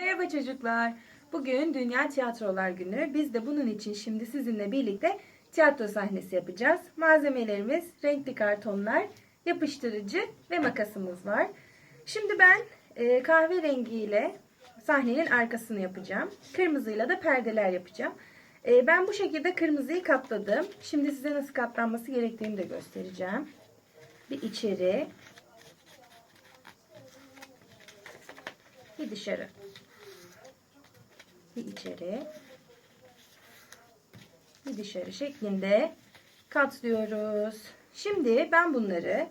Merhaba çocuklar. Bugün Dünya Tiyatrolar Günü. Biz de bunun için şimdi sizinle birlikte tiyatro sahnesi yapacağız. Malzemelerimiz renkli kartonlar, yapıştırıcı ve makasımız var. Şimdi ben e, kahverengiyle sahnenin arkasını yapacağım. Kırmızıyla da perdeler yapacağım. E, ben bu şekilde kırmızıyı katladım. Şimdi size nasıl katlanması gerektiğini de göstereceğim. Bir içeri, bir dışarı. Bir içeri. Bir dışarı şeklinde katlıyoruz. Şimdi ben bunları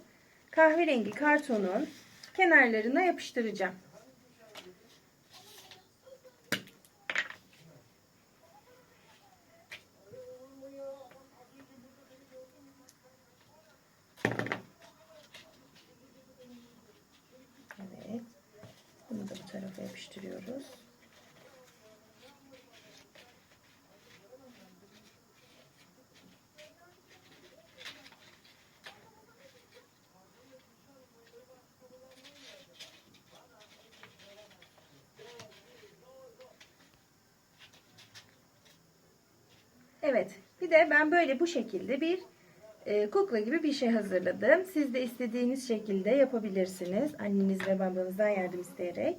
kahverengi kartonun kenarlarına yapıştıracağım. Evet. Bunu da bu tarafa yapıştırıyoruz. Evet. Bir de ben böyle bu şekilde bir e, kukla gibi bir şey hazırladım. Siz de istediğiniz şekilde yapabilirsiniz. Anneniz ve babanızdan yardım isteyerek.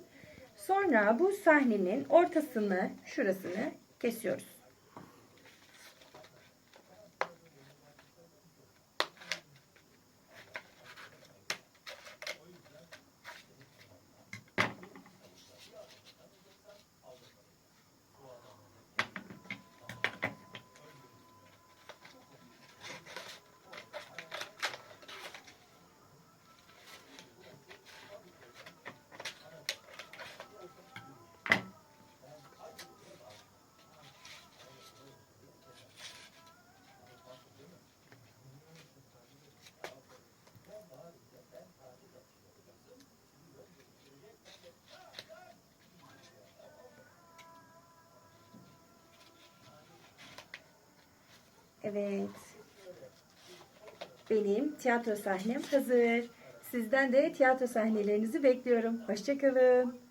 Sonra bu sahnenin ortasını, şurasını kesiyoruz. Evet. Benim tiyatro sahnem hazır. Sizden de tiyatro sahnelerinizi bekliyorum. Hoşçakalın.